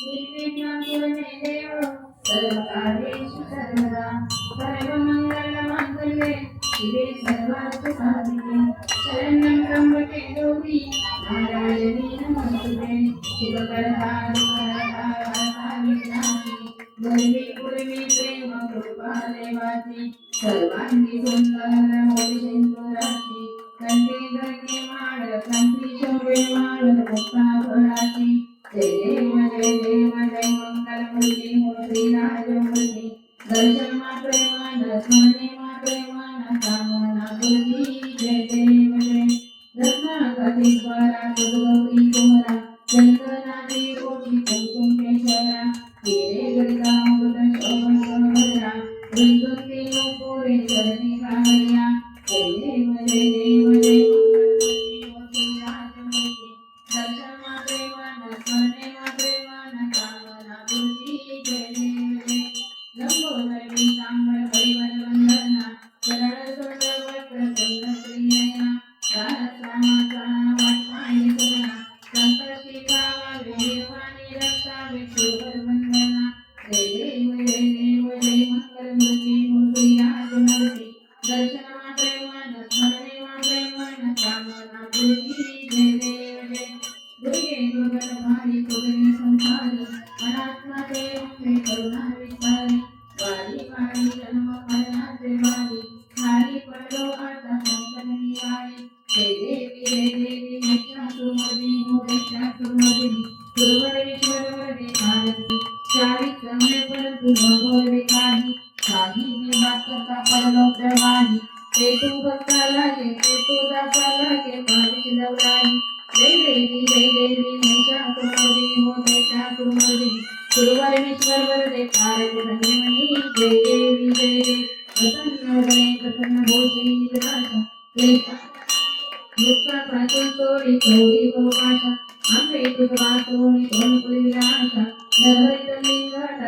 निर्विघ्नं कुरु सर्वकार्येषु सर्वदा सर्वमङ्गलमाङ्गल्ये शिवे सर्वार्थसाधिके शरण्यं त्र्यम्बके गौरी नारायणी नमोस्तुते शिवकरहारि वरदारि विनाशि गुरुवे गुरुवे प्रेम कृपा देवाची सर्वांगी सुंदर मोठी सिंधुराची कंठी धरके माळ कंठी शोभे माळ मुक्ता फळाची जय प्रेमान स्मरणे कामना पूर्ती जय देव जय रत्नाकरी स्वरा गौरी कुमरा चंदनादी कोटी कुंकुम केशरा हिरे गडका शोभन सहरा वृंदुंदी नुपुरे चरणी कामया जय देव जय देव जय दर्शन भगवरे काही काही मी बात करता पडलो प्रवाही ते तू भक्ता लागे ते तू दासा लागे भाविक जवळाही जय देवी जय देवी महिषासुरमर्दिनी हो महिषासुरमर्दिनी गुरुवारेश्वर वरदे भारती संजीवनी जय देवी जय देवी प्रसन्न वदने प्रसन्न भोजी निजनाशा क्लेशा दुःखा पासून सोडी चौडी बहुभाषा आंबे तुझ वासोनी सोनपुरी विलासा नरहरित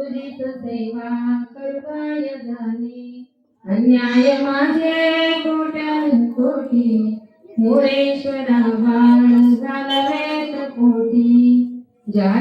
तुझीच सेवा करुकाय जाणे अन्याय माझे कोट्यान कोटी मोरेश्वरा बाळ झाला वेत कोटी ज्या